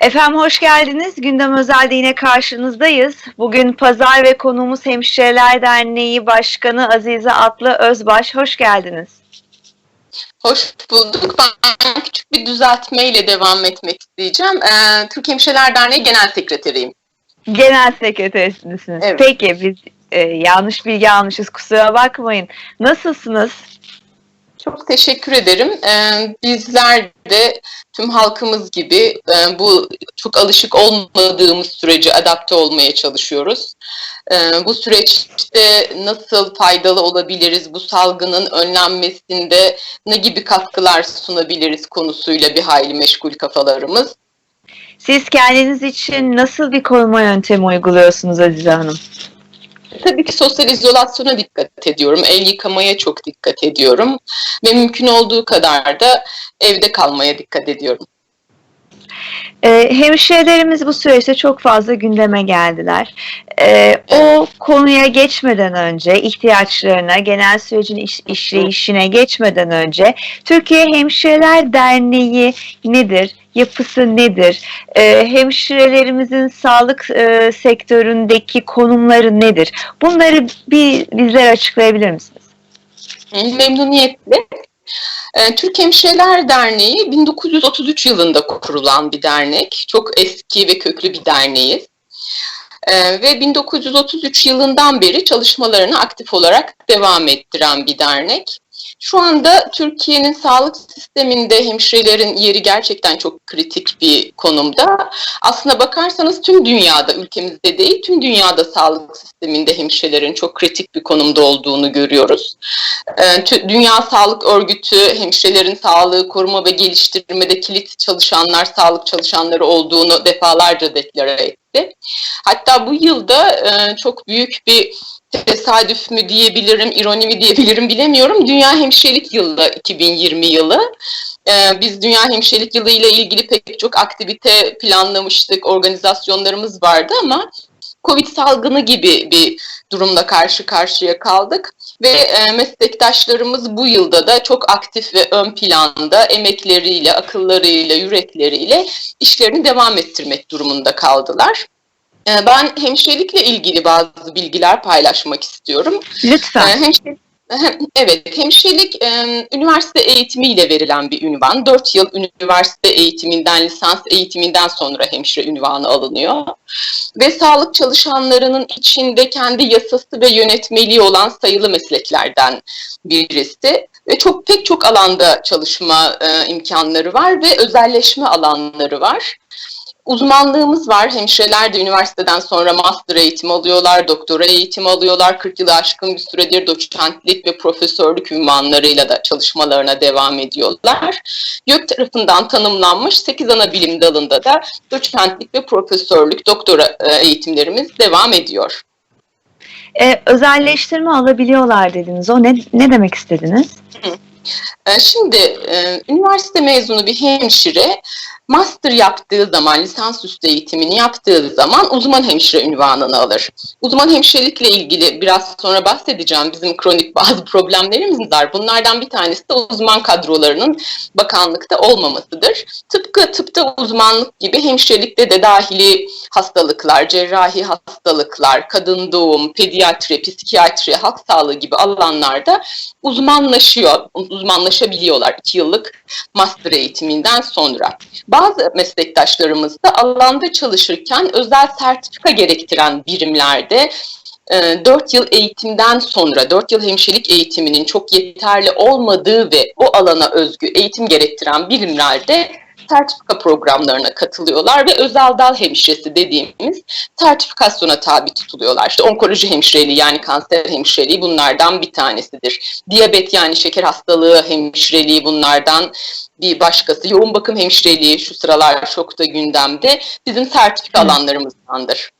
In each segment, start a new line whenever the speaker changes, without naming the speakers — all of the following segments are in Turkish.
Efendim hoş geldiniz. Gündem Özel'de yine karşınızdayız. Bugün pazar ve konuğumuz Hemşireler Derneği Başkanı Azize Atlı Özbaş. Hoş geldiniz.
Hoş bulduk. Ben küçük bir düzeltmeyle devam etmek isteyeceğim. Ee, Türk Hemşireler Derneği Genel Sekreteriyim.
Genel sekreterisiniz.
Evet.
Peki biz e, yanlış bilgi almışız kusura bakmayın. Nasılsınız?
Çok teşekkür ederim. Ee, bizler de tüm halkımız gibi e, bu çok alışık olmadığımız sürece adapte olmaya çalışıyoruz. Ee, bu süreçte nasıl faydalı olabiliriz, bu salgının önlenmesinde ne gibi katkılar sunabiliriz konusuyla bir hayli meşgul kafalarımız.
Siz kendiniz için nasıl bir koruma yöntemi uyguluyorsunuz Azize Hanım?
Tabii ki sosyal izolasyona dikkat ediyorum. El yıkamaya çok dikkat ediyorum. Ve mümkün olduğu kadar da evde kalmaya dikkat ediyorum.
E, hemşirelerimiz bu süreçte çok fazla gündeme geldiler. E, o konuya geçmeden önce, ihtiyaçlarına, genel sürecin iş, işleyişine geçmeden önce Türkiye Hemşireler Derneği nedir? Yapısı nedir? E, hemşirelerimizin sağlık e, sektöründeki konumları nedir? Bunları bir bizlere açıklayabilir misiniz?
Memnuniyetle. Ee, Türk Hemşireler Derneği 1933 yılında kurulan bir dernek. Çok eski ve köklü bir derneğiz. Ee, ve 1933 yılından beri çalışmalarını aktif olarak devam ettiren bir dernek. Şu anda Türkiye'nin sağlık sisteminde hemşirelerin yeri gerçekten çok kritik bir konumda. Aslına bakarsanız tüm dünyada, ülkemizde değil, tüm dünyada sağlık sisteminde hemşirelerin çok kritik bir konumda olduğunu görüyoruz. Ee, Dünya Sağlık Örgütü hemşirelerin sağlığı koruma ve geliştirmede kilit çalışanlar, sağlık çalışanları olduğunu defalarca deklare etti. Hatta bu yılda e, çok büyük bir tesadüf mü diyebilirim, ironi mi diyebilirim bilemiyorum. Dünya Hemşirelik Yılı 2020 yılı. Ee, biz Dünya Hemşirelik Yılı ile ilgili pek çok aktivite planlamıştık, organizasyonlarımız vardı ama Covid salgını gibi bir durumla karşı karşıya kaldık ve e, meslektaşlarımız bu yılda da çok aktif ve ön planda emekleriyle, akıllarıyla, yürekleriyle işlerini devam ettirmek durumunda kaldılar. Ee, Ben hemşirelikle ilgili bazı bilgiler paylaşmak istiyorum.
Lütfen.
Ee, Hemşire, evet, hemşirelik e, üniversite eğitimiyle verilen bir ünvan. 4 yıl üniversite eğitiminden, lisans eğitiminden sonra hemşire ünvanı alınıyor. Ve sağlık çalışanlarının içinde kendi yasası ve yönetmeliği olan sayılı mesleklerden birisi. Ve çok pek çok alanda çalışma e, imkanları var ve özelleşme alanları var uzmanlığımız var. Hemşireler de üniversiteden sonra master eğitimi alıyorlar, doktora eğitimi alıyorlar. 40 yılı aşkın bir süredir doçentlik ve profesörlük ünvanlarıyla da çalışmalarına devam ediyorlar. YÖK tarafından tanımlanmış 8 ana bilim dalında da doçentlik ve profesörlük, doktora e, eğitimlerimiz devam ediyor.
E, özelleştirme alabiliyorlar dediniz. O ne, ne demek istediniz?
E, Şimdi e, üniversite mezunu bir hemşire master yaptığı zaman, lisansüstü eğitimini yaptığı zaman uzman hemşire ünvanını alır. Uzman hemşirelikle ilgili biraz sonra bahsedeceğim. Bizim kronik bazı problemlerimiz var. Bunlardan bir tanesi de uzman kadrolarının bakanlıkta olmamasıdır. Tıpkı tıpta uzmanlık gibi hemşirelikte de dahili hastalıklar, cerrahi hastalıklar, kadın doğum, pediatri, psikiyatri, halk sağlığı gibi alanlarda uzmanlaşıyor, uzmanlaşabiliyorlar iki yıllık master eğitiminden sonra. Bazı meslektaşlarımız da alanda çalışırken özel sertifika gerektiren birimlerde 4 yıl eğitimden sonra, 4 yıl hemşirelik eğitiminin çok yeterli olmadığı ve o alana özgü eğitim gerektiren birimlerde sertifika programlarına katılıyorlar ve özel dal hemşiresi dediğimiz sertifikasyona tabi tutuluyorlar. İşte onkoloji hemşireliği yani kanser hemşireliği bunlardan bir tanesidir. Diyabet yani şeker hastalığı hemşireliği bunlardan bir başkası. Yoğun bakım hemşireliği şu sıralar çok da gündemde. Bizim sertifika alanlarımızdandır.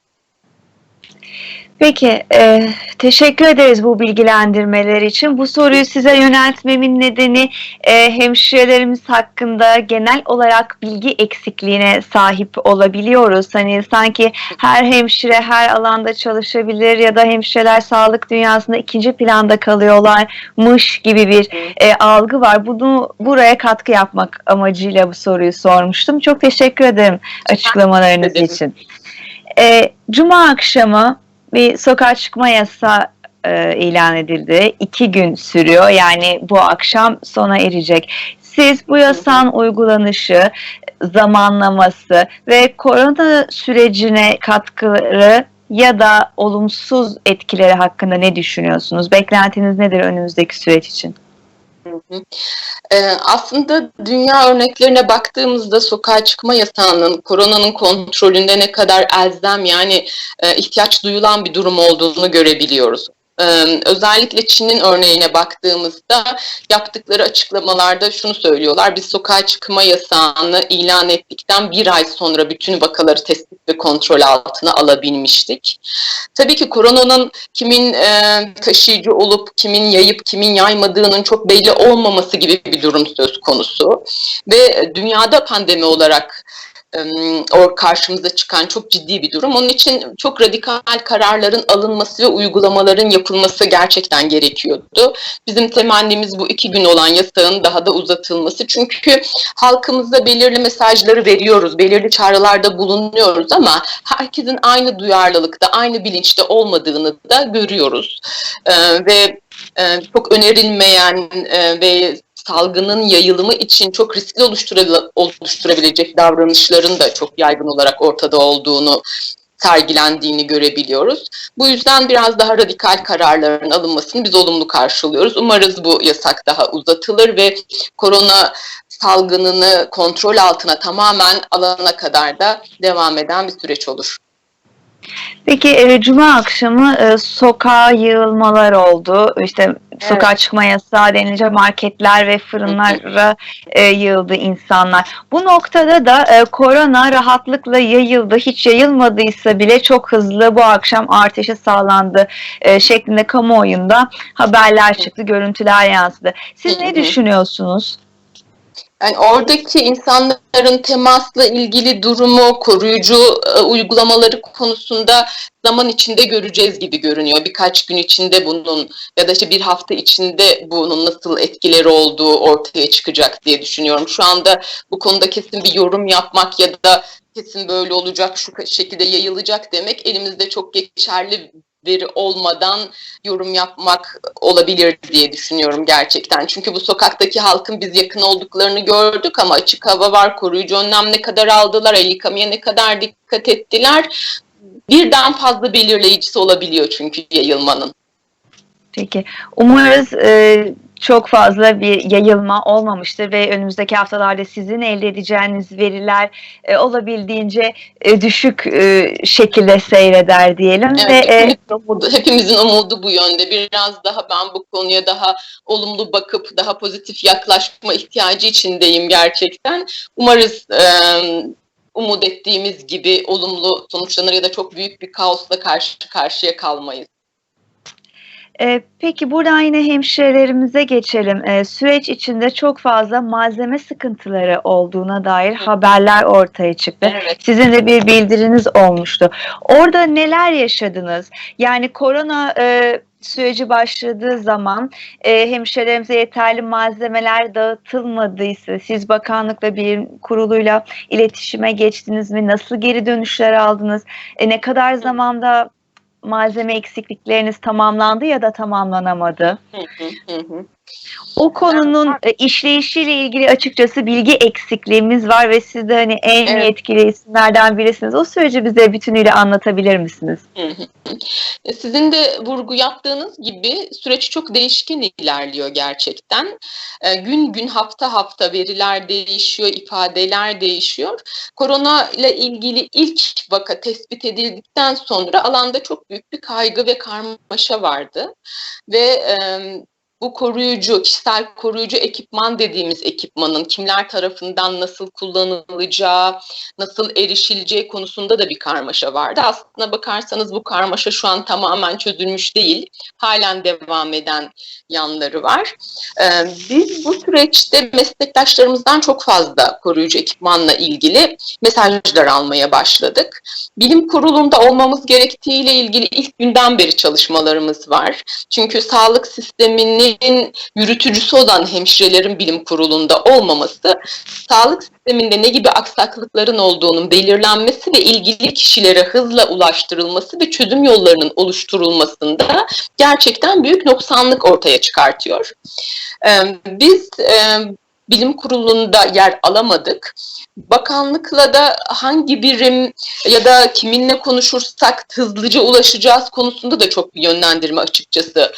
Peki, e, teşekkür ederiz bu bilgilendirmeler için. Bu soruyu size yöneltmemin nedeni e, hemşirelerimiz hakkında genel olarak bilgi eksikliğine sahip olabiliyoruz. Hani sanki her hemşire her alanda çalışabilir ya da hemşireler sağlık dünyasında ikinci planda kalıyorlarmış gibi bir e, algı var. Bunu buraya katkı yapmak amacıyla bu soruyu sormuştum. Çok teşekkür ederim açıklamalarınız için. E, Cuma akşamı bir sokağa çıkma yasağı e, ilan edildi. İki gün sürüyor. Yani bu akşam sona erecek. Siz bu yasağın uygulanışı, zamanlaması ve korona sürecine katkıları ya da olumsuz etkileri hakkında ne düşünüyorsunuz? Beklentiniz nedir önümüzdeki süreç için?
Ee, aslında dünya örneklerine baktığımızda sokağa çıkma yasağının koronanın kontrolünde ne kadar elzem yani e, ihtiyaç duyulan bir durum olduğunu görebiliyoruz. Ee, özellikle Çin'in örneğine baktığımızda yaptıkları açıklamalarda şunu söylüyorlar. Biz sokağa çıkma yasağını ilan ettikten bir ay sonra bütün vakaları tespit ve kontrol altına alabilmiştik. Tabii ki koronanın kimin e, taşıyıcı olup kimin yayıp kimin yaymadığının çok belli olmaması gibi bir durum söz konusu. Ve dünyada pandemi olarak e, o karşımıza çıkan çok ciddi bir durum. Onun için çok radikal kararların alınması ve uygulamaların yapılması gerçekten gerekiyordu. Bizim temennimiz bu iki gün olan yasağın daha da uzatılması. Çünkü halkımıza belirli mesajları veriyoruz, belirli çağrılarda bulunuyoruz ama herkesin aynı duyarlılıkta, aynı bilinçte olmadığını da görüyoruz. Ve çok önerilmeyen ve salgının yayılımı için çok riskli oluştura- oluşturabilecek davranışların da çok yaygın olarak ortada olduğunu sergilendiğini görebiliyoruz. Bu yüzden biraz daha radikal kararların alınmasını biz olumlu karşılıyoruz. Umarız bu yasak daha uzatılır ve korona salgınını kontrol altına tamamen alana kadar da devam eden bir süreç olur.
Peki e, Cuma akşamı e, sokağa yığılmalar oldu. İşte sokağa çıkma yasağı denilince marketler ve fırınlara e, yığıldı insanlar. Bu noktada da e, korona rahatlıkla yayıldı. Hiç yayılmadıysa bile çok hızlı bu akşam artışı sağlandı e, şeklinde kamuoyunda haberler çıktı, görüntüler yansıdı. Siz ne düşünüyorsunuz?
Yani oradaki insanların temasla ilgili durumu, koruyucu e, uygulamaları konusunda zaman içinde göreceğiz gibi görünüyor. Birkaç gün içinde bunun ya da işte bir hafta içinde bunun nasıl etkileri olduğu ortaya çıkacak diye düşünüyorum. Şu anda bu konuda kesin bir yorum yapmak ya da kesin böyle olacak, şu şekilde yayılacak demek elimizde çok geçerli veri olmadan yorum yapmak olabilir diye düşünüyorum gerçekten. Çünkü bu sokaktaki halkın biz yakın olduklarını gördük ama açık hava var, koruyucu önlem ne kadar aldılar, el yıkamaya ne kadar dikkat ettiler. Birden fazla belirleyicisi olabiliyor çünkü yayılmanın.
Peki. Umarız e, çok fazla bir yayılma olmamıştır ve önümüzdeki haftalarda sizin elde edeceğiniz veriler e, olabildiğince e, düşük e, şekilde seyreder diyelim
Evet,
ve e,
hepimizin, umudu, hepimizin umudu bu yönde. Biraz daha ben bu konuya daha olumlu bakıp daha pozitif yaklaşma ihtiyacı içindeyim gerçekten. Umarız e, umut ettiğimiz gibi olumlu sonuçlanır ya da çok büyük bir kaosla karşı karşıya kalmayız.
E, peki buradan yine hemşirelerimize geçelim. E, süreç içinde çok fazla malzeme sıkıntıları olduğuna dair haberler ortaya çıktı.
Evet.
Sizin de bir bildiriniz olmuştu. Orada neler yaşadınız? Yani korona e, süreci başladığı zaman e, hemşirelerimize yeterli malzemeler dağıtılmadıysa siz bakanlıkla bir kuruluyla iletişime geçtiniz mi? Nasıl geri dönüşler aldınız? E, ne kadar zamanda malzeme eksiklikleriniz tamamlandı ya da tamamlanamadı? O konunun e, işleyişiyle ilgili açıkçası bilgi eksikliğimiz var ve siz de hani en
Evet.
yetkili isimlerden birisiniz. O süreci bize bütünüyle anlatabilir misiniz?
Hı hı. E, Sizin de vurgu yaptığınız gibi süreç çok değişken ilerliyor gerçekten. E, Gün gün hafta hafta veriler değişiyor, ifadeler değişiyor. Korona ile ilgili ilk vaka tespit edildikten sonra alanda çok büyük bir kaygı ve karmaşa vardı. Ve bu koruyucu, kişisel koruyucu ekipman dediğimiz ekipmanın kimler tarafından nasıl kullanılacağı, nasıl erişileceği konusunda da bir karmaşa vardı. Aslına bakarsanız bu karmaşa şu an tamamen çözülmüş değil. Halen devam eden yanları var. Ee, biz bu süreçte meslektaşlarımızdan çok fazla koruyucu ekipmanla ilgili mesajlar almaya başladık. Bilim kurulunda olmamız gerektiğiyle ilgili ilk günden beri çalışmalarımız var. Çünkü sağlık sisteminin yürütücüsü olan hemşirelerin bilim kurulunda olmaması, sağlık sisteminde ne gibi aksaklıkların olduğunun belirlenmesi ve ilgili kişilere hızla ulaştırılması ve çözüm yollarının oluşturulmasında gerçekten büyük noksanlık ortaya çıkartıyor. Biz bilim kurulunda yer alamadık. Bakanlıkla da hangi birim ya da kiminle konuşursak hızlıca ulaşacağız konusunda da çok bir yönlendirme açıkçası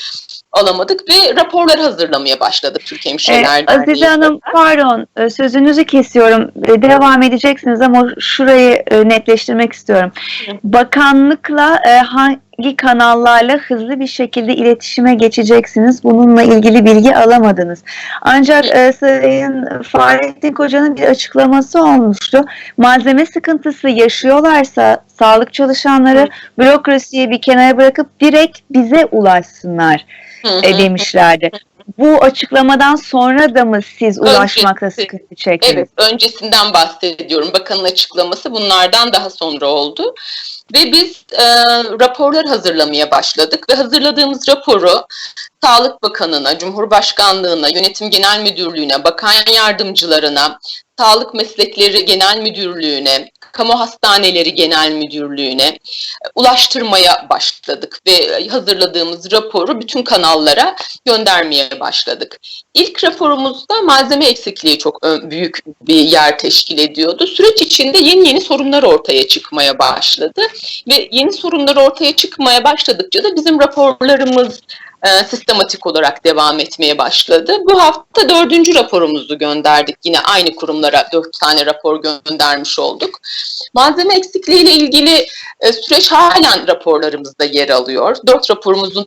alamadık ve raporlar hazırlamaya başladık Türk Hemşireler
Ee, Azize
Derneği.
Hanım pardon e, sözünüzü kesiyorum. E, Devam edeceksiniz ama şurayı e, netleştirmek istiyorum.
Hı.
Bakanlıkla e, hangi kanallarla hızlı bir şekilde iletişime geçeceksiniz? Bununla ilgili bilgi alamadınız. Ancak e, Sayın Fahrettin Koca'nın bir açıklaması olmuştu. Malzeme sıkıntısı yaşıyorlarsa sağlık çalışanları bürokrasiyi bir kenara bırakıp direkt bize ulaşsınlar. E, demişlerdi. Bu açıklamadan sonra da mı siz ulaşmakta
Öncesi.
sıkıntı çektiniz?
Evet, öncesinden bahsediyorum. Bakanın açıklaması bunlardan daha sonra oldu. Ve biz e, raporlar hazırlamaya başladık ve hazırladığımız raporu Sağlık Bakanı'na, Cumhurbaşkanlığına, Yönetim Genel Müdürlüğü'ne, bakan yardımcılarına, Sağlık Meslekleri Genel Müdürlüğü'ne, Kamu Hastaneleri Genel Müdürlüğü'ne e, ulaştırmaya başladık ve hazırladığımız raporu bütün kanallara göndermeye başladık. İlk raporumuzda malzeme eksikliği çok ö- büyük bir yer teşkil ediyordu. Süreç içinde yeni yeni sorunlar ortaya çıkmaya başladı ve yeni sorunlar ortaya çıkmaya başladıkça da bizim raporlarımız e, sistematik olarak devam etmeye başladı. Bu hafta dördüncü raporumuzu gönderdik. Yine aynı kurumlara dört tane rapor göndermiş olduk. Malzeme eksikliği ile ilgili e, süreç halen raporlarımızda yer alıyor. Dört raporumuzun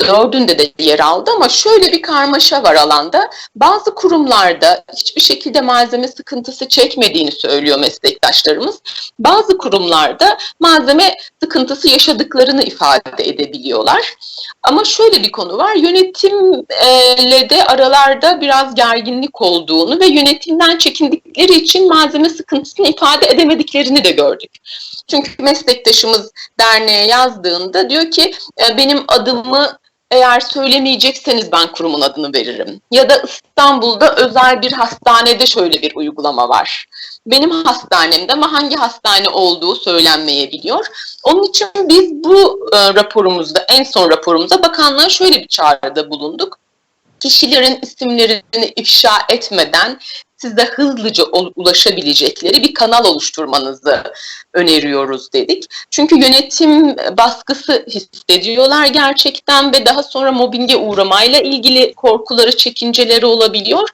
dördünde de yer aldı ama şöyle bir karmaşa var alanda. Bazı kurumlarda hiçbir şekilde malzeme sıkıntısı çekmediğini söylüyor meslektaşlarımız. Bazı kurumlarda malzeme sıkıntısı yaşadıklarını ifade edebiliyorlar. Ama şöyle bir konu var. Yönetimle de aralarda biraz gerginlik olduğunu ve yönetimden çekindikleri için malzeme sıkıntısını ifade edemediklerini de gördük. Çünkü meslektaşımız derneğe yazdığında diyor ki "E, benim adımı eğer söylemeyecekseniz ben kurumun adını veririm. Ya da İstanbul'da özel bir hastanede şöyle bir uygulama var. Benim hastanemde ama hangi hastane olduğu söylenmeyebiliyor. Onun için biz bu e, raporumuzda, en son raporumuzda bakanlığa şöyle bir çağrıda bulunduk. Kişilerin isimlerini ifşa etmeden size hızlıca ulaşabilecekleri bir kanal oluşturmanızı öneriyoruz dedik. Çünkü yönetim baskısı hissediyorlar gerçekten ve daha sonra mobbinge uğramayla ilgili korkuları, çekinceleri olabiliyor.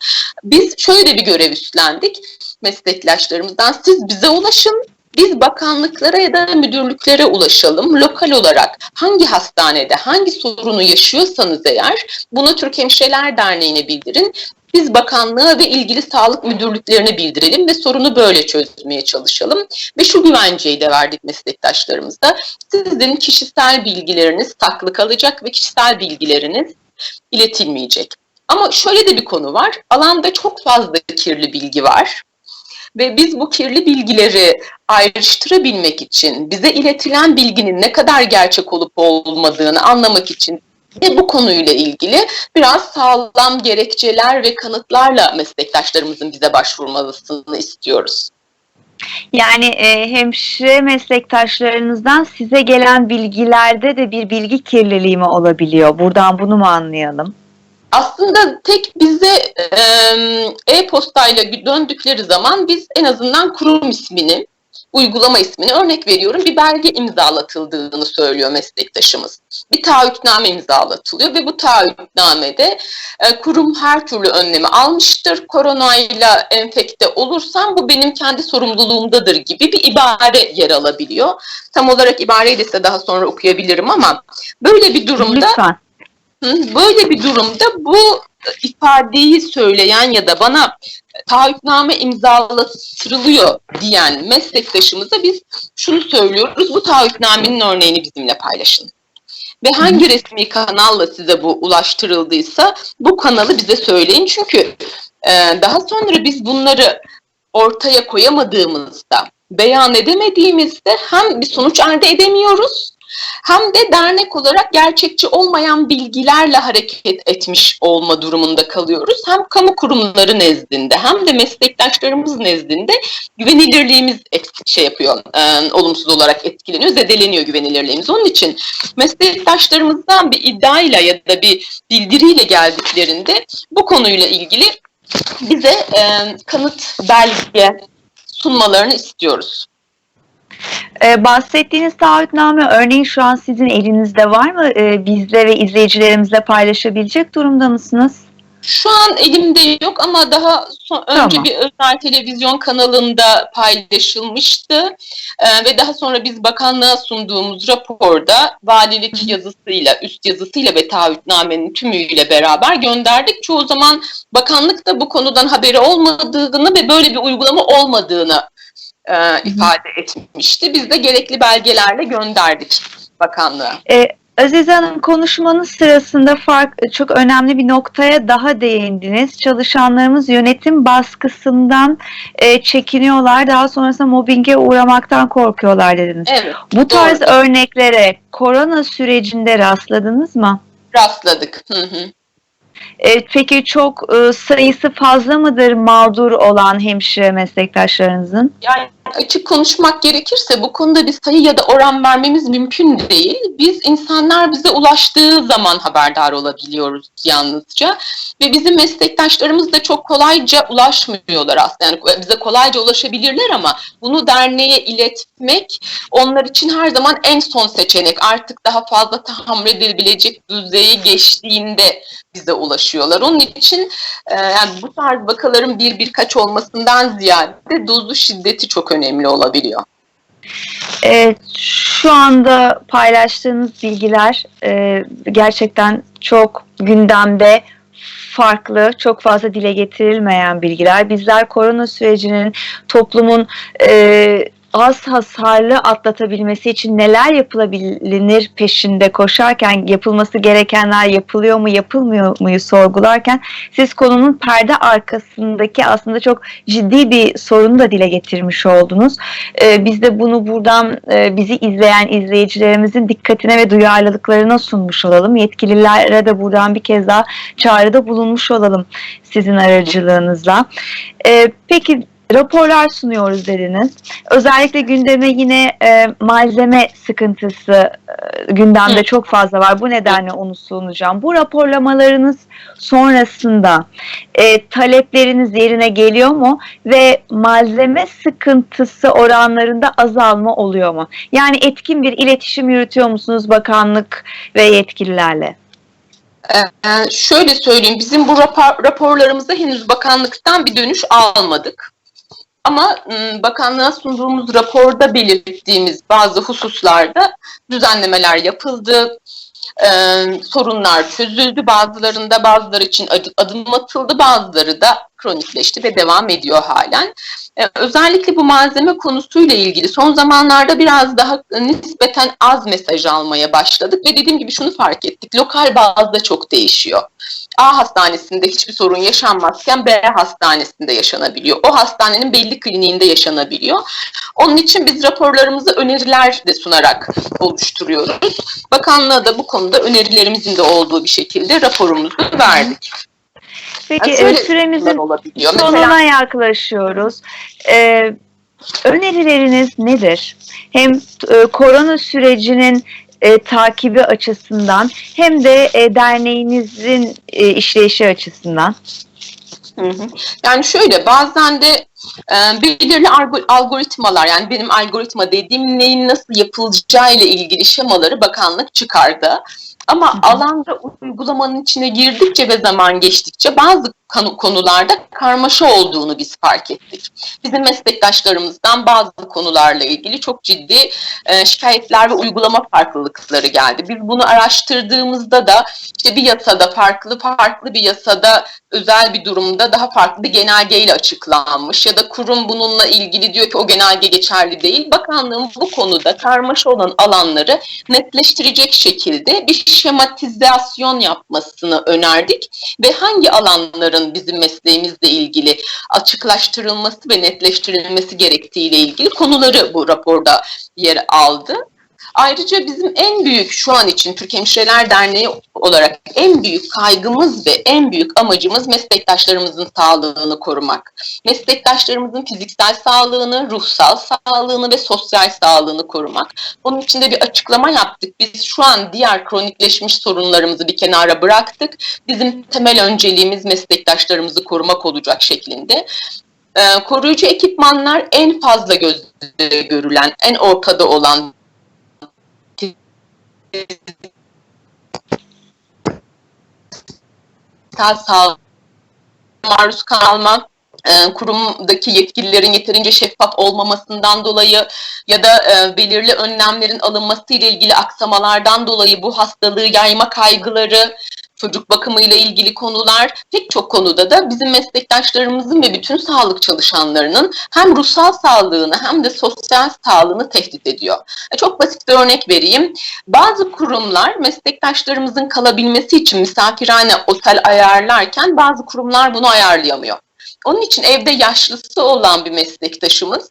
Biz şöyle bir görev üstlendik meslektaşlarımızdan. Siz bize ulaşın, biz bakanlıklara ya da müdürlüklere ulaşalım. Lokal olarak hangi hastanede hangi sorunu yaşıyorsanız eğer bunu Türk Hemşireler Derneği'ne bildirin. Biz bakanlığa ve ilgili sağlık müdürlüklerine bildirelim ve sorunu böyle çözmeye çalışalım. Ve şu güvenceyi de verdik meslektaşlarımıza. Sizin kişisel bilgileriniz saklı kalacak ve kişisel bilgileriniz iletilmeyecek. Ama şöyle de bir konu var. Alanda çok fazla kirli bilgi var. Ve biz bu kirli bilgileri ayrıştırabilmek için, bize iletilen bilginin ne kadar gerçek olup olmadığını anlamak için ve bu konuyla ilgili biraz sağlam gerekçeler ve kanıtlarla meslektaşlarımızın bize başvurmasını istiyoruz.
Yani e, hemşire meslektaşlarınızdan size gelen bilgilerde de bir bilgi kirliliği mi olabiliyor? Buradan bunu mu anlayalım?
Aslında tek bize e-postayla döndükleri zaman biz en azından kurum ismini, uygulama ismini örnek veriyorum bir belge imzalatıldığını söylüyor meslektaşımız. Bir taahhütname imzalatılıyor ve bu taahhütnamede e, kurum her türlü önlemi almıştır. Koronayla enfekte olursam bu benim kendi sorumluluğumdadır gibi bir ibare yer alabiliyor. Tam olarak ibareyi de size daha sonra okuyabilirim ama böyle bir durumda
Lütfen.
Böyle bir durumda bu ifadeyi söyleyen ya da bana taahhütname imzalattırılıyor diyen meslektaşımıza biz şunu söylüyoruz. Bu taahhütnamenin örneğini bizimle paylaşın. Ve hangi resmi kanalla size bu ulaştırıldıysa bu kanalı bize söyleyin. Çünkü e, daha sonra biz bunları ortaya koyamadığımızda, beyan edemediğimizde hem bir sonuç elde edemiyoruz hem de dernek olarak gerçekçi olmayan bilgilerle hareket etmiş olma durumunda kalıyoruz. Hem kamu kurumları nezdinde hem de meslektaşlarımız nezdinde güvenilirliğimiz şey yapıyor, e, olumsuz olarak etkileniyor, zedeleniyor güvenilirliğimiz. Onun için meslektaşlarımızdan bir iddiayla ya da bir bildiriyle geldiklerinde bu konuyla ilgili bize e, kanıt belge sunmalarını istiyoruz.
Ee, bahsettiğiniz taahhütname örneğin şu an sizin elinizde var mı? Ee, bizle ve izleyicilerimizle paylaşabilecek durumda mısınız?
Şu an elimde yok ama daha son, önce
Tamam.
bir özel televizyon kanalında paylaşılmıştı Ee, ve daha sonra biz bakanlığa sunduğumuz raporda valilik yazısıyla, üst yazısıyla ve taahhütnamenin tümüyle beraber gönderdik. Çoğu zaman bakanlık da bu konudan haberi olmadığını ve böyle bir uygulama olmadığını e, ifade etmişti. Biz de gerekli belgelerle gönderdik bakanlığa.
Ee, Azize Hanım konuşmanız sırasında fark, çok önemli bir noktaya daha değindiniz. Çalışanlarımız yönetim baskısından e, çekiniyorlar. Daha sonrasında mobbinge uğramaktan korkuyorlar dediniz.
Evet,
Bu tarz
doğru.
örneklere korona sürecinde rastladınız mı?
rastladık. Hı hı.
E, peki çok e, sayısı fazla mıdır mağdur olan hemşire meslektaşlarınızın?
Yani açık konuşmak gerekirse bu konuda bir sayı ya da oran vermemiz mümkün değil. Biz insanlar bize ulaştığı zaman haberdar olabiliyoruz yalnızca. Ve bizim meslektaşlarımız da çok kolayca ulaşmıyorlar aslında. Yani bize kolayca ulaşabilirler ama bunu derneğe iletmek onlar için her zaman en son seçenek. Artık daha fazla tahammül edilebilecek düzeye geçtiğinde bize ulaşıyorlar. Onun için e, yani bu tarz vakaların bir birkaç olmasından ziyade dozu şiddeti çok önemli olabiliyor.
E, şu anda paylaştığınız bilgiler e, gerçekten çok gündemde farklı, çok fazla dile getirilmeyen bilgiler. Bizler korona sürecinin toplumun e, az hasarlı atlatabilmesi için neler yapılabilir peşinde koşarken yapılması gerekenler yapılıyor mu yapılmıyor muyu sorgularken siz konunun perde arkasındaki aslında çok ciddi bir sorunu da dile getirmiş oldunuz. Ee, biz de bunu buradan e, bizi izleyen izleyicilerimizin dikkatine ve duyarlılıklarına sunmuş olalım. Yetkililere de buradan bir kez daha çağrıda bulunmuş olalım sizin aracılığınızla. Ee, peki raporlar sunuyoruz dediniz. Özellikle gündeme yine e, malzeme sıkıntısı e, gündemde
Hı.
çok fazla var. Bu nedenle onu sunacağım. Bu raporlamalarınız sonrasında e, talepleriniz yerine geliyor mu ve malzeme sıkıntısı oranlarında azalma oluyor mu? Yani etkin bir iletişim yürütüyor musunuz bakanlık ve yetkililerle?
Ee, şöyle söyleyeyim, bizim bu rapor, raporlarımızda henüz bakanlıktan bir dönüş almadık. Ama m, bakanlığa sunduğumuz raporda belirttiğimiz bazı hususlarda düzenlemeler yapıldı, e, sorunlar çözüldü. Bazılarında, bazıları için ad- adım atıldı, bazıları da kronikleşti ve devam ediyor halen. E, özellikle bu malzeme konusuyla ilgili son zamanlarda biraz daha nispeten az mesaj almaya başladık ve dediğim gibi şunu fark ettik. Lokal bazda çok değişiyor. A hastanesinde hiçbir sorun yaşanmazken B hastanesinde yaşanabiliyor. O hastanenin belli kliniğinde yaşanabiliyor. Onun için biz raporlarımızı öneriler de sunarak oluşturuyoruz. Bakanlığa da bu konuda önerilerimizin de olduğu bir şekilde raporumuzu verdik.
Peki
Yani şöyle
süremizin sonuna yaklaşıyoruz. Ee, önerileriniz nedir? Hem e, korona sürecinin e, takibi açısından hem de e, derneğinizin e, işleyişi açısından.
Hı hı. Yani şöyle bazen de e, belirli algo- algoritmalar yani benim algoritma dediğim neyin nasıl yapılacağı ile ilgili şemaları bakanlık çıkardı. Ama
hı.
alanda uygulamanın içine girdikçe ve zaman geçtikçe bazı konu- konularda karmaşa olduğunu biz fark ettik. Bizim meslektaşlarımızdan bazı konularla ilgili çok ciddi e, şikayetler ve uygulama farklılıkları geldi. Biz bunu araştırdığımızda da işte bir yasada farklı, farklı bir yasada özel bir durumda daha farklı bir genelgeyle açıklanmış ya da kurum bununla ilgili diyor ki o genelge geçerli değil. Bakanlığın bu konuda karmaşa olan alanları netleştirecek şekilde bir şematizasyon yapmasını önerdik ve hangi alanların bizim mesleğimizle ilgili açıklaştırılması ve netleştirilmesi gerektiğiyle ilgili konuları bu raporda yer aldı. Ayrıca bizim en büyük şu an için Türk Hemşireler Derneği olarak en büyük kaygımız ve en büyük amacımız meslektaşlarımızın sağlığını korumak. Meslektaşlarımızın fiziksel sağlığını, ruhsal sağlığını ve sosyal sağlığını korumak. Bunun için de bir açıklama yaptık. Biz şu an diğer kronikleşmiş sorunlarımızı bir kenara bıraktık. Bizim temel önceliğimiz meslektaşlarımızı korumak olacak şeklinde. Ee, koruyucu ekipmanlar en fazla gözle görülen, en ortada olan sağlığa maruz kalma, e, kurumdaki yetkililerin yeterince şeffaf olmamasından dolayı ya da e, belirli önlemlerin alınması ile ilgili aksamalardan dolayı bu hastalığı yayma kaygıları, çocuk bakımı ile ilgili konular pek çok konuda da bizim meslektaşlarımızın ve bütün sağlık çalışanlarının hem ruhsal sağlığını hem de sosyal sağlığını tehdit ediyor. E, Çok basit bir örnek vereyim. Bazı kurumlar meslektaşlarımızın kalabilmesi için misafirhane, otel ayarlarken bazı kurumlar bunu ayarlayamıyor. Onun için evde yaşlısı olan bir meslektaşımız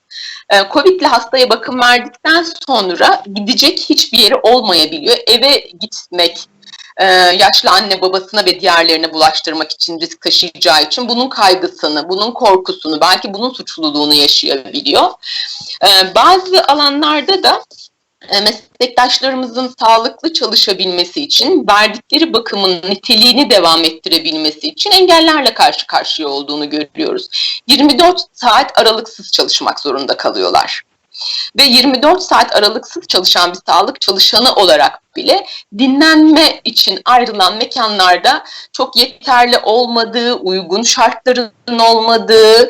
e, Covid'le hastaya bakım verdikten sonra gidecek hiçbir yeri olmayabiliyor. Eve gitmek, e, yaşlı anne babasına ve diğerlerine bulaştırmak için risk taşıyacağı için bunun kaygısını, bunun korkusunu, belki bunun suçluluğunu yaşayabiliyor. E, bazı alanlarda da e, meslektaşlarımızın sağlıklı çalışabilmesi için, verdikleri bakımın niteliğini devam ettirebilmesi için engellerle karşı karşıya olduğunu görüyoruz. 24 saat aralıksız çalışmak zorunda kalıyorlar. Ve 24 saat aralıksız çalışan bir sağlık çalışanı olarak bile dinlenme için ayrılan mekanlarda çok yeterli olmadığı, uygun şartların olmadığı,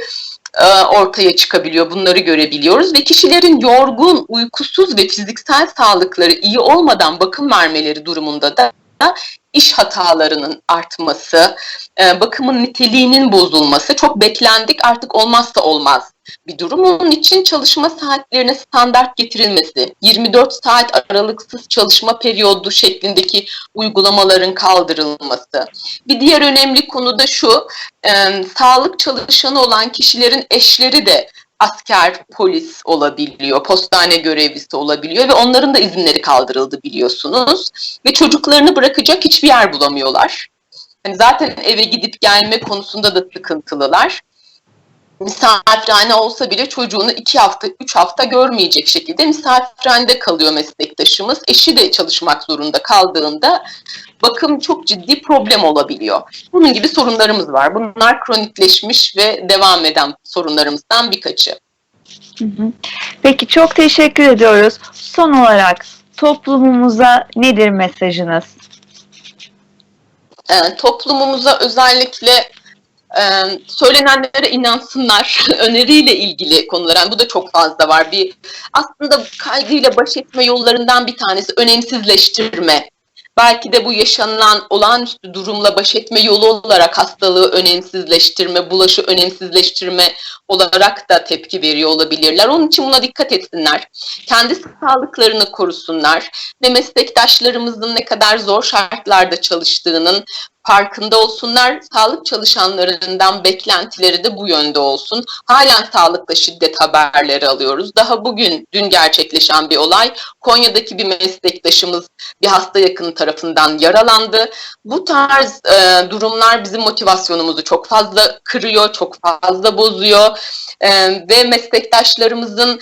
e, ortaya çıkabiliyor. Bunları görebiliyoruz ve kişilerin yorgun, uykusuz ve fiziksel sağlıkları iyi olmadan bakım vermeleri durumunda da iş hatalarının artması, e, bakımın niteliğinin bozulması çok beklendik artık olmazsa olmaz bir durum. Onun için çalışma saatlerine standart getirilmesi, 24 saat aralıksız çalışma periyodu şeklindeki uygulamaların kaldırılması. Bir diğer önemli konu da şu, e, sağlık çalışanı olan kişilerin eşleri de asker, polis olabiliyor, postane görevlisi olabiliyor ve onların da izinleri kaldırıldı biliyorsunuz. Ve çocuklarını bırakacak hiçbir yer bulamıyorlar. Yani zaten eve gidip gelme konusunda da sıkıntılılar. Misafirhane olsa bile çocuğunu iki hafta, üç hafta görmeyecek şekilde misafirhanede kalıyor meslektaşımız. Eşi de çalışmak zorunda kaldığında bakım çok ciddi problem olabiliyor. Bunun gibi sorunlarımız var. Bunlar kronikleşmiş ve devam eden sorunlarımızdan birkaçı.
Hı hı. Peki çok teşekkür ediyoruz. Son olarak toplumumuza nedir mesajınız?
e, toplumumuza özellikle e, söylenenlere inansınlar öneriyle ilgili konular. Yani bu da çok fazla var. Bir aslında kaygıyla baş etme yollarından bir tanesi önemsizleştirme. Belki de bu yaşanılan olağanüstü durumla baş etme yolu olarak hastalığı önemsizleştirme, bulaşı önemsizleştirme olarak da tepki veriyor olabilirler. Onun için buna dikkat etsinler. Kendi sağlıklarını korusunlar ve meslektaşlarımızın ne kadar zor şartlarda çalıştığının farkında olsunlar. Sağlık çalışanlarından beklentileri de bu yönde olsun. Halen sağlıkta şiddet haberleri alıyoruz. Daha bugün, dün gerçekleşen bir olay. Konya'daki bir meslektaşımız bir hasta yakını tarafından yaralandı. Bu tarz e, durumlar bizim motivasyonumuzu çok fazla kırıyor, çok fazla bozuyor. E, ve meslektaşlarımızın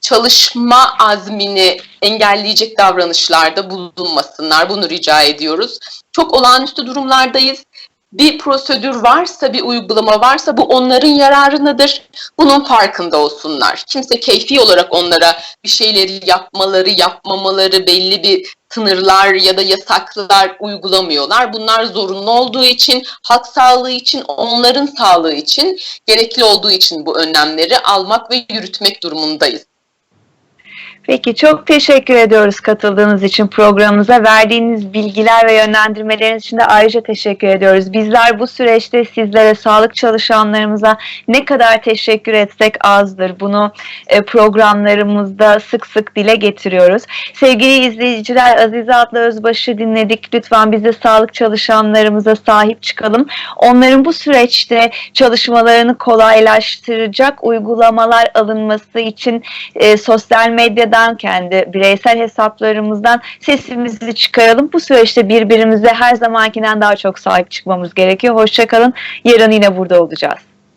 çalışma azmini engelleyecek davranışlarda bulunmasınlar. Bunu rica ediyoruz. Çok olağanüstü durumlardayız. Bir prosedür varsa, bir uygulama varsa bu onların yararınadır. Bunun farkında olsunlar. Kimse keyfi olarak onlara bir şeyleri yapmaları, yapmamaları, belli bir sınırlar ya da yasaklar uygulamıyorlar. Bunlar zorunlu olduğu için, halk sağlığı için, onların sağlığı için, gerekli olduğu için bu önlemleri almak ve yürütmek durumundayız.
Peki çok teşekkür ediyoruz katıldığınız için programımıza. Verdiğiniz bilgiler ve yönlendirmeleriniz için de ayrıca teşekkür ediyoruz. Bizler bu süreçte sizlere, sağlık çalışanlarımıza ne kadar teşekkür etsek azdır. Bunu e, programlarımızda sık sık dile getiriyoruz. Sevgili izleyiciler Azize Atlı Özbaş'ı dinledik. Lütfen biz de sağlık çalışanlarımıza sahip çıkalım. Onların bu süreçte çalışmalarını kolaylaştıracak uygulamalar alınması için e, sosyal medyadan kendi bireysel hesaplarımızdan sesimizi çıkaralım. Bu süreçte birbirimize her zamankinden daha çok sahip çıkmamız gerekiyor. Hoşçakalın. Yarın yine burada olacağız.